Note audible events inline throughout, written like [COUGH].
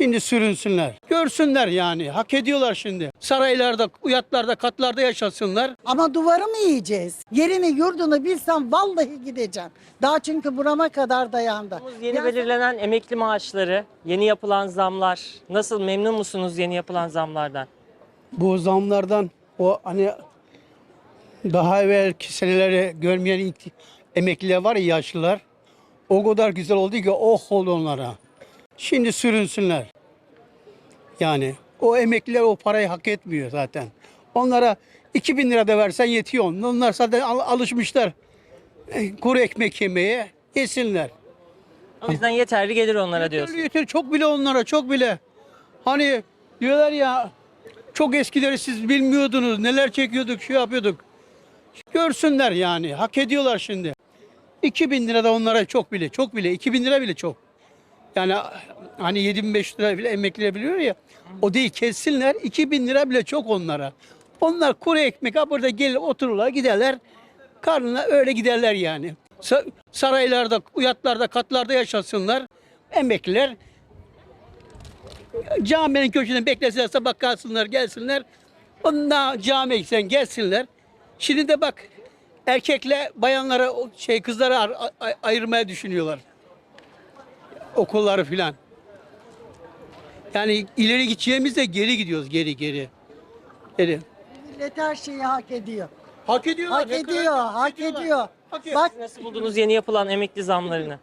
Şimdi sürünsünler. Görsünler yani. Hak ediyorlar şimdi. Saraylarda, uyatlarda, katlarda yaşasınlar. Ama duvarı mı yiyeceğiz? Yerini yurdunu bilsem vallahi gideceğim. Daha çünkü burama kadar dayandı. Yeni Ya- belirlenen emekli maaşları, yeni yapılan zamlar. Nasıl memnun musunuz yeni yapılan zamlardan? Bu zamlardan o hani daha evvelki senelere görmeyen ilk- emekliler var ya yaşlılar. O kadar güzel oldu ki oh oldu onlara. Şimdi sürünsünler. Yani o emekliler o parayı hak etmiyor zaten. Onlara 2000 lira da versen yetiyor. Onlar zaten al- alışmışlar e, kuru ekmek yemeye. Yesinler. O yüzden yeterli gelir onlara diyorsun. yeter. Çok bile onlara çok bile. Hani diyorlar ya çok eskileri siz bilmiyordunuz neler çekiyorduk şu yapıyorduk. Görsünler yani hak ediyorlar şimdi. 2000 lira da onlara çok bile çok bile 2000 lira bile çok. Yani hani 7500 lira bile emekliler biliyor ya o değil kessinler 2000 lira bile çok onlara. Onlar kuru ekmek ha burada gelir otururlar giderler karnına öyle giderler yani. Sa- Saraylarda, uyatlarda, katlarda yaşasınlar. Emekliler caminin köşesinde beklesinler sabah kalsınlar gelsinler. Ondan camiye gitsen gelsinler. Şimdi de bak erkekle bayanlara şey ay- ayırmaya düşünüyorlar. Okulları filan. Yani ileri gideceğimiz de geri gidiyoruz geri geri. Geri. Millet her şeyi hak ediyor. Hak ediyorlar. Hak ne kadar ediyor, hak ediyorlar. ediyor. Hak ediyor. Bak Nasıl buldunuz yeni yapılan emekli zamlarını?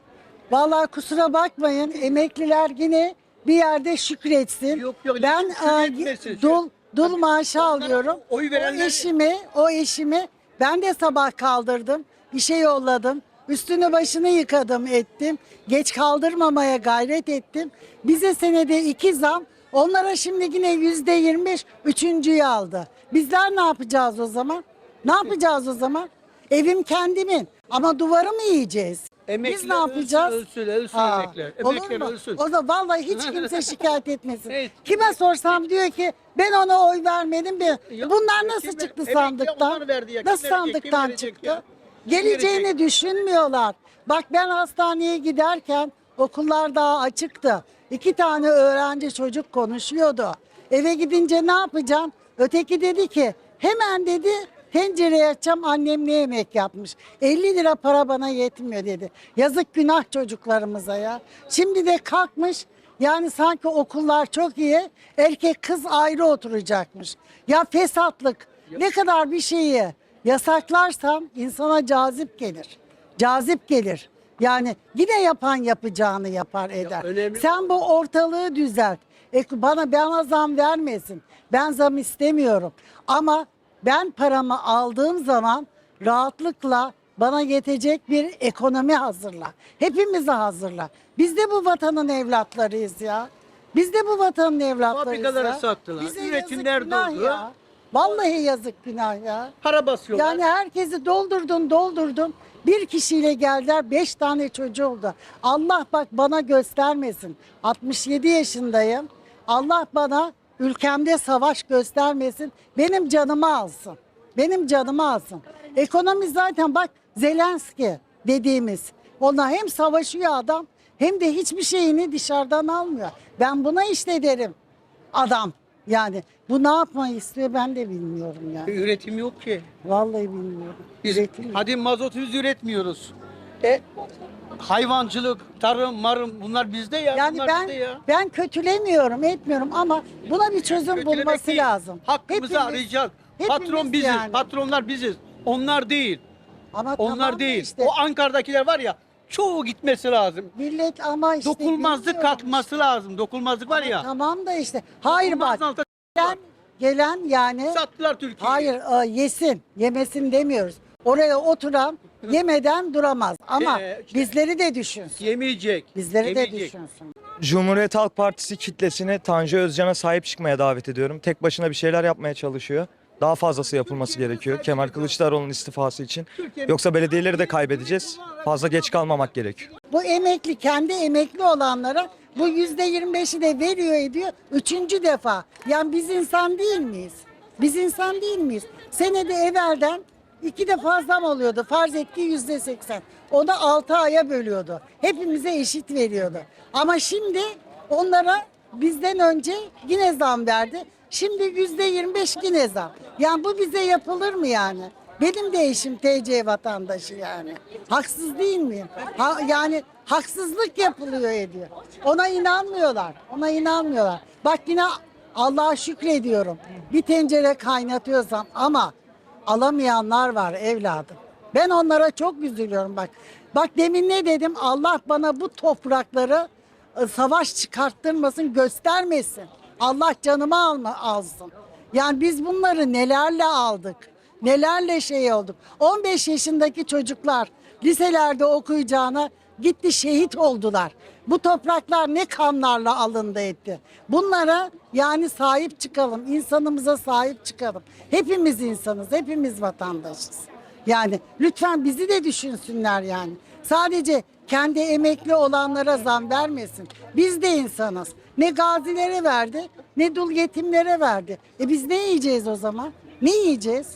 vallahi kusura bakmayın emekliler yine bir yerde şükretsin. Yok, yok, ben şükretmesin. e, dul dul maaşı alıyorum. oy verenler- O eşimi, o eşimi ben de sabah kaldırdım. işe yolladım. Üstünü başını yıkadım ettim. Geç kaldırmamaya gayret ettim. Bize senede iki zam. Onlara şimdi yine yüzde yirmi beş üçüncüyü aldı. Bizler ne yapacağız o zaman? Ne yapacağız o zaman? Evim kendimin. Ama duvarı mı yiyeceğiz? Biz Emekliler ne yapacağız? Ölsün, ölsün, Ha, emekliler. olur Emekliler mu? ölsün. O da vallahi hiç [LAUGHS] kimse şikayet etmesin. Kime sorsam diyor ki ben ona oy vermedim. Bir. Ya, Bunlar nasıl kim ver- çıktı sandıktan? onlar verdi ya, kim Nasıl verecek, kim sandıktan verecek çıktı? ya? Geleceğini verecek? düşünmüyorlar. Bak ben hastaneye giderken okullar daha açıktı. İki tane öğrenci çocuk konuşuyordu. Eve gidince ne yapacağım? Öteki dedi ki hemen dedi tencereye açacağım annem ne yemek yapmış. 50 lira para bana yetmiyor dedi. Yazık günah çocuklarımıza ya. Şimdi de kalkmış yani sanki okullar çok iyi erkek kız ayrı oturacakmış. Ya fesatlık ne kadar bir şeyi yasaklarsam insana cazip gelir. Cazip gelir. Yani yine yapan yapacağını yapar eder. önemli- Sen bu ortalığı düzelt. E, bana bana zam vermesin. Ben zam istemiyorum. Ama ben paramı aldığım zaman rahatlıkla bana yetecek bir ekonomi hazırla. Hepimize hazırla. Biz de bu vatanın evlatlarıyız ya. Biz de bu vatanın evlatlarıyız Fabrikaları ya. sattılar, durdu. ya. Vallahi yazık günah ya. Para basıyorlar. Yani herkesi doldurdun doldurdun. Bir kişiyle geldiler beş tane çocuğu oldu. Allah bak bana göstermesin. 67 yaşındayım. Allah bana ülkemde savaş göstermesin. Benim canımı alsın. Benim canımı alsın. Ekonomi zaten bak Zelenski dediğimiz. Ona hem savaşıyor adam hem de hiçbir şeyini dışarıdan almıyor. Ben buna işte derim adam. Yani bu ne yapmayı istiyor ben de bilmiyorum yani. Üretim yok ki. Vallahi bilmiyorum. Biz Üretim- hadi mazotu biz üretmiyoruz. E, hayvancılık, tarım, marım bunlar bizde ya. Yani bunlar ben bizde ya. ben kötülemiyorum, etmiyorum ama buna bir çözüm Kötülemek bulması değil, lazım. Hakkımızı Hepimiz- hepimiz Patron biziz, yani. patronlar biziz. Onlar değil. Ama Onlar tamam da değil. Işte, O Ankara'dakiler var ya çoğu gitmesi lazım. millet ama işte Dokunulmazlık bilmiyorum kalkması işte. lazım. Dokunulmazlık var Ama ya. Tamam da işte. Hayır bak. dokunulmazın altında Gelen, gelen yani sattılar Türkiye'yi. hayır e, yesin, yemesin demiyoruz. Oraya oturan [LAUGHS] yemeden duramaz. Ama Ee, işte- bizleri de düşünsün. Yemeyecek. Bizleri de yemeyecek. düşünsün. Cumhuriyet Halk Partisi kitlesini Tanju Özcan'a sahip çıkmaya davet ediyorum. Tek başına bir şeyler yapmaya çalışıyor. Daha fazlası yapılması gerekiyor Kemal Kılıçdaroğlu'nun istifası için. Yoksa belediyeleri de kaybedeceğiz. Fazla geç kalmamak gerekiyor. Bu emekli kendi emekli olanlara bu yüzde yirmi beşi de veriyor ediyor. Üçüncü defa. Yani biz insan değil miyiz? Biz insan değil miyiz? Senede evvelden iki defa zam oluyordu. Farz et ki yüzde seksen. O da altı aya bölüyordu. Hepimize eşit veriyordu. Ama şimdi onlara bizden önce yine zam verdi. Şimdi yüzde 25 yine zam. Yani bu bize yapılır mı yani? Benim de eşim TC vatandaşı yani. Haksız değil miyim? Ha, yani haksızlık yapılıyor ediyor. Ona inanmıyorlar. Ona inanmıyorlar. Bak yine Allah'a şükrediyorum. Bir tencere kaynatıyorsam ama alamayanlar var evladım. Ben onlara çok üzülüyorum bak. Bak demin ne dedim? Allah bana bu toprakları e, savaş çıkarttırmasın, göstermesin. Allah canımı alma alsın. Yani biz bunları nelerle aldık? Nelerle şey olduk? 15 yaşındaki çocuklar liselerde okuyacağına gitti şehit oldular. Bu topraklar ne kanlarla alındı etti. Bunlara yani sahip çıkalım, insanımıza sahip çıkalım. Hepimiz insanız, hepimiz vatandaşız. Yani lütfen bizi de düşünsünler yani. Sadece kendi emekli olanlara zam vermesin. Biz de insanız. Ne gazilere verdi, ne dul yetimlere verdi. E biz ne yiyeceğiz o zaman? Ne yiyeceğiz?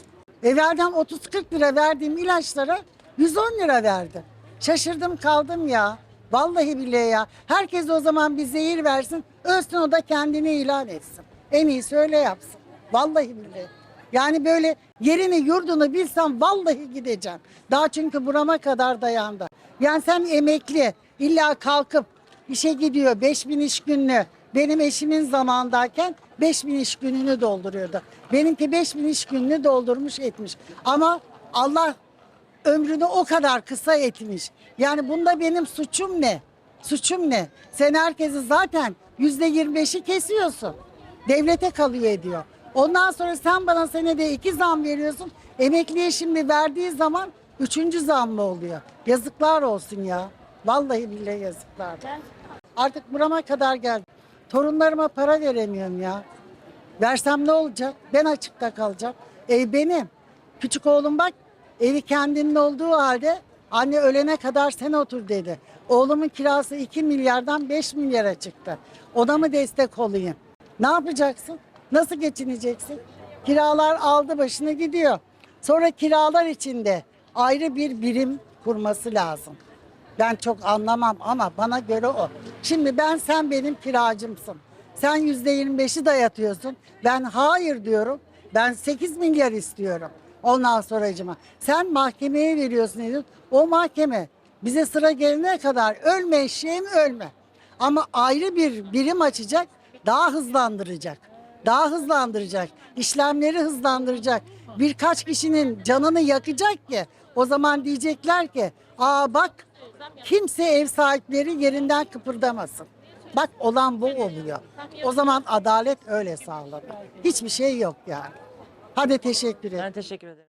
Evvelden 30-40 lira verdiğim ilaçlara 110 lira verdi. Şaşırdım kaldım ya. Vallahi billahi ya. Herkes o zaman bir zehir versin. Ölsün o da kendini ilan etsin. En iyisi öyle yapsın. Vallahi billahi. Yani böyle yerini yurdunu bilsem vallahi gideceğim. Daha çünkü burama kadar dayandı. Yani sen emekli illa kalkıp işe gidiyor 5000 iş günlü. Benim eşimin zamandayken 5000 iş gününü dolduruyordu. Benimki 5000 iş gününü doldurmuş etmiş. Ama Allah ömrünü o kadar kısa etmiş. Yani bunda benim suçum ne? Suçum ne? Sen herkesi zaten yüzde yirmi beşi kesiyorsun. Devlete kalıyor ediyor. Ondan sonra sen bana senede iki zam veriyorsun. Emekliye şimdi verdiği zaman üçüncü zam mı oluyor? Yazıklar olsun ya. Vallahi billahi yazıklar. Artık burama kadar geldim. Torunlarıma para veremiyorum ya. Versem ne olacak? Ben açıkta kalacağım. Ev benim. Küçük oğlum bak evi kendinin olduğu halde anne ölene kadar sen otur dedi. Oğlumun kirası 2 milyardan 5 milyara çıktı. Ona mı destek olayım? Ne yapacaksın? Nasıl geçineceksin? Kiralar aldı başını gidiyor. Sonra kiralar içinde ayrı bir birim kurması lazım. Ben çok anlamam ama bana göre o. Şimdi ben sen benim kiracımsın. Sen yüzde yirmi beşi dayatıyorsun. Ben hayır diyorum. Ben 8 milyar istiyorum. Ondan sonracıma. Sen mahkemeye veriyorsun diyorsun. O mahkeme bize sıra gelene kadar ölme eşeğim ölme. Ama ayrı bir birim açacak, daha hızlandıracak. Daha hızlandıracak. işlemleri hızlandıracak. Birkaç kişinin canını yakacak ki o zaman diyecekler ki aa bak kimse ev sahipleri yerinden kıpırdamasın. Bak olan bu oluyor. O zaman adalet öyle sağlanır. Hiçbir şey yok yani. Hadi teşekkür ederim. Ben teşekkür ederim.